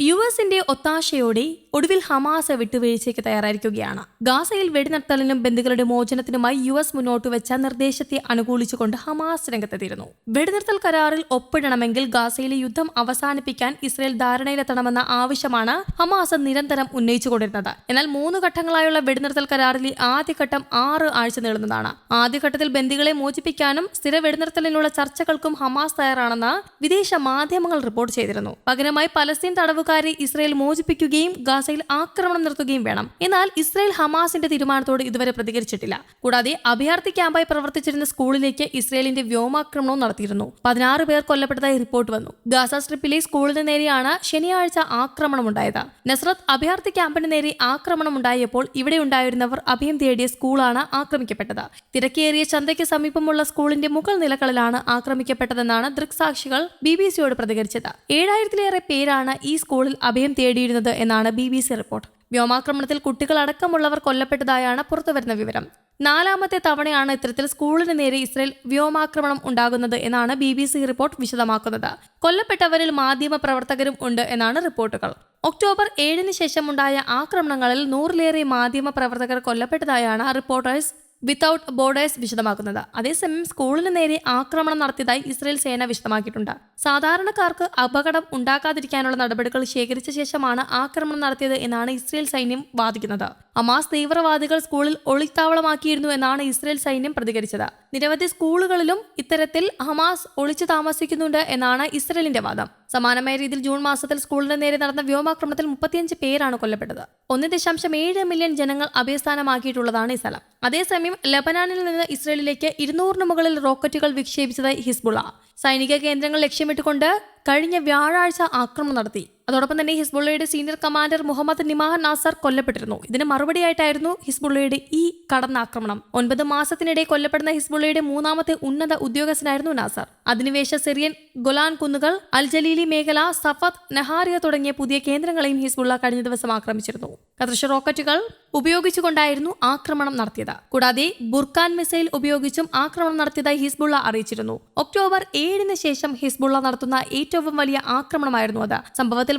U എസിന്റെ ഒത്താശയോടെ ഒടുവിൽ Hamas വിട്ടുവീഴ്ചയ്ക്ക് തയ്യാറായിരിക്കുകയാണ്. ഗാസയിൽ വെടിനിർത്തലിനും ബന്ധുക്കളുടെ മോചനത്തിനുമായി യു എസ് മുന്നോട്ട് വെച്ച നിർദ്ദേശത്തെ അനുകൂലിച്ചുകൊണ്ട് ഹമാസ് രംഗത്തെത്തിയിരുന്നു. വെടിനിർത്തൽ കരാറിൽ ഒപ്പിടണമെങ്കിൽ ഗാസയിലെ യുദ്ധം അവസാനിപ്പിക്കാൻ ഇസ്രയേൽ ധാരണയിലെത്തണമെന്ന ആവശ്യമാണ് ഹമാസ് നിരന്തരം ഉന്നയിച്ചുകൊണ്ടിരുന്നത്. എന്നാൽ മൂന്ന് ഘട്ടങ്ങളായുള്ള വെടിനിർത്തൽ കരാറിലെ ആദ്യഘട്ടം ആറ് ആഴ്ച നീളുന്നതാണ്. ആദ്യഘട്ടത്തിൽ ബന്ദികളെ മോചിപ്പിക്കാനും സ്ഥിര വെടിനിർത്തലിനുള്ള ചർച്ചകൾക്കും ഹമാസ് തയ്യാറാണെന്ന് വിദേശ മാധ്യമങ്ങൾ റിപ്പോർട്ട് ചെയ്തിരുന്നു. പകരമായി പലസ്തീൻ തടവുകാരെ ഇസ്രയേൽ മോചിപ്പിക്കുകയും ഗാസയിൽ ആക്രമണം നടത്തുകയും വേണം. എന്നാൽ ഇസ്രയേൽ ഹമാസിന്റെ തീരുമാനത്തോട് ഇതുവരെ പ്രതികരിച്ചിട്ടില്ല. കൂടാതെ അഭയാർത്ഥി ക്യാമ്പായി പ്രവർത്തിച്ചിരുന്ന സ്കൂളിലേക്ക് ഇസ്രയേലിന്റെ വ്യോമാക്രമണവും നടത്തിയിരുന്നു. പതിനാറ് പേർ കൊല്ലപ്പെട്ടതായി റിപ്പോർട്ട് വന്നു. ഗാസ സ്ട്രിപ്പിലെ സ്കൂളിന് നേരെയാണ് ശനിയാഴ്ച ആക്രമണമുണ്ടായത്. നസ്രത്ത് അഭയാർത്ഥി ക്യാമ്പിന് നേരെ ആക്രമണമുണ്ടായപ്പോൾ ഇവിടെ ഉണ്ടായിരുന്നവർ അഭയം തേടിയ സ്കൂളാണ് ആക്രമിക്കപ്പെട്ടത്. തിരക്കേറിയ ചന്തയ്ക്ക് സമീപമുള്ള സ്കൂളിന്റെ മുകൾ നിലകളിലാണ് ആക്രമിക്കപ്പെട്ടതെന്നാണ് ദൃക്സാക്ഷികൾ ബി ബി സിയോട് പ്രതികരിച്ചത്. ഏഴായിരത്തിലേറെ പേരാണ് ഈ സ്കൂളിൽ അഭയം തേടിയിരുന്നത് എന്നാണ് ബി ബി സി റിപ്പോർട്ട്. വ്യോമാക്രമണത്തിൽ കുട്ടികളടക്കമുള്ളവർ കൊല്ലപ്പെട്ടതായാണ് പുറത്തുവരുന്ന വിവരം. നാലാമത്തെ തവണയാണ് ഇത്തരത്തിൽ സ്കൂളിന് നേരെ ഇസ്രയേൽ വ്യോമാക്രമണം ഉണ്ടാകുന്നത് എന്നാണ് ബി ബി സി റിപ്പോർട്ട് വിശദമാക്കുന്നത്. കൊല്ലപ്പെട്ടവരിൽ മാധ്യമ പ്രവർത്തകരും ഉണ്ട് എന്നാണ് റിപ്പോർട്ടുകൾ. ഒക്ടോബർ ഏഴിന് ശേഷമുണ്ടായ ആക്രമണങ്ങളിൽ നൂറിലേറെ മാധ്യമ പ്രവർത്തകർ കൊല്ലപ്പെട്ടതായാണ് റിപ്പോർട്ടേഴ്സ് വിത്തൌട്ട് ബോർഡേഴ്സ് വിശദമാക്കുന്നത്. അതേസമയം സ്കൂളിന് നേരെ ആക്രമണം നടത്തിയതായി ഇസ്രയേൽ സേന വിശദമാക്കിയിട്ടുണ്ട്. സാധാരണക്കാർക്ക് അപകടം ഉണ്ടാക്കാതിരിക്കാനുള്ള നടപടികൾ ശേഖരിച്ച ശേഷമാണ് ആക്രമണം നടത്തിയത് എന്നാണ് ഇസ്രയേൽ സൈന്യം വാദിക്കുന്നത്. അമാസ് തീവ്രവാദികൾ സ്കൂളിൽ ഒളിത്താവളമാക്കിയിരുന്നു എന്നാണ് ഇസ്രയേൽ സൈന്യം പ്രതികരിച്ചത്. നിരവധി സ്കൂളുകളിലും ഇത്തരത്തിൽ ഹമാസ് ഒളിച്ചു താമസിക്കുന്നുണ്ട് എന്നാണ് ഇസ്രയേലിന്റെ വാദം. സമാനമായ രീതിയിൽ ജൂൺ മാസത്തിൽ സ്കൂളിന് നേരെ നടന്ന വ്യോമാക്രമണത്തിൽ മുപ്പത്തിയഞ്ച് പേരാണ് കൊല്ലപ്പെട്ടത്. ഒന്ന് ദശാംശം ഏഴ് മില്യൺ ജനങ്ങൾ അഭയസ്ഥാനമാക്കിയിട്ടുള്ളതാണ് ഈ സ്ഥലം. അതേസമയം ലബനാനിൽ നിന്ന് ഇസ്രയേലിലേക്ക് ഇരുന്നൂറിന് മുകളിൽ റോക്കറ്റുകൾ വിക്ഷേപിച്ചതായി ഹിസ്ബുള സൈനിക കേന്ദ്രങ്ങൾ ലക്ഷ്യമിട്ടുകൊണ്ട് കഴിഞ്ഞ വ്യാഴാഴ്ച ആക്രമണം നടത്തി. അതോടൊപ്പം തന്നെ ഹിസ്ബുള്ളയുടെ senior commander Muhammad Nimah Nasser കൊല്ലപ്പെട്ടിരുന്നു. ഇതിന് മറുപടിയായിട്ടായിരുന്നു ഹിസ്ബുള്ളയുടെ ഈ കടന്നാക്രമണം. ഒൻപത് മാസത്തിനിടെ കൊല്ലപ്പെടുന്ന ഹിസ്ബുള്ളയുടെ മൂന്നാമത്തെ ഉന്നത ഉദ്യോഗസ്ഥനായിരുന്നു നാസർ. അധിനിവേശ സിറിയൻ ഗൊലാൻ കുന്നുകൾ അൽ ജലീലി മേഖല സഫത് നഹാരിയ തുടങ്ങിയ പുതിയ കേന്ദ്രങ്ങളെയും ഹിസ്ബുള്ള കഴിഞ്ഞ ദിവസം ആക്രമിച്ചിരുന്നു. കദർശ റോക്കറ്റുകൾ ഉപയോഗിച്ചുകൊണ്ടായിരുന്നു ആക്രമണം നടത്തിയത്. കൂടാതെ ബുർഖാൻ മിസൈൽ ഉപയോഗിച്ചും ആക്രമണം നടത്തിയതായി ഹിസ്ബുള്ള അറിയിച്ചിരുന്നു. ഒക്ടോബർ ഏഴിന് ശേഷം ഹിസ്ബുള്ള നടത്തുന്ന ഏറ്റവും വലിയ ആക്രമണമായിരുന്നു അത്.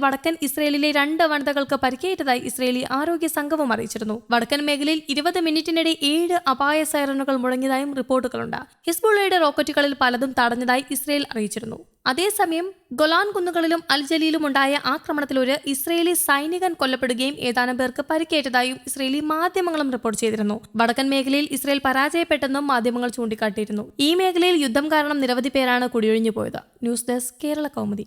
വടക്കൻ ഇസ്രയേലിലെ രണ്ട് വനിതകൾക്ക് പരിക്കേറ്റതായി ഇസ്രയേലി ആരോഗ്യ സംഘവും അറിയിച്ചിരുന്നു. വടക്കൻ മേഖലയിൽ ഇരുപത് മിനിറ്റിനിടെ ഏഴ് അപായ സൈറനുകൾ മുഴങ്ങിയതായും റിപ്പോർട്ടുകളുണ്ട്. ഹിസ്ബുള്ളയുടെ റോക്കറ്റുകളിൽ പലതും തടഞ്ഞതായി ഇസ്രയേൽ അറിയിച്ചിരുന്നു. അതേസമയം ഗൊലാൻ കുന്നുകളിലും അൽജലിയിലും ഉണ്ടായ ആക്രമണത്തിൽ ഒരു ഇസ്രയേലി സൈനികൻ കൊല്ലപ്പെടുകയും ഏതാനും പേർക്ക് പരിക്കേറ്റതായും ഇസ്രയേലി മാധ്യമങ്ങളും റിപ്പോർട്ട് ചെയ്തിരുന്നു. വടക്കൻ മേഖലയിൽ ഇസ്രയേൽ പരാജയപ്പെട്ടെന്നും മാധ്യമങ്ങൾ ചൂണ്ടിക്കാട്ടിയിരുന്നു. ഈ മേഖലയിൽ യുദ്ധം കാരണം നിരവധി പേരാണ് കുടിയൊഴിഞ്ഞു പോയത് ന്യൂസ് ഡെസ്ക് കേരള കൗമുദി.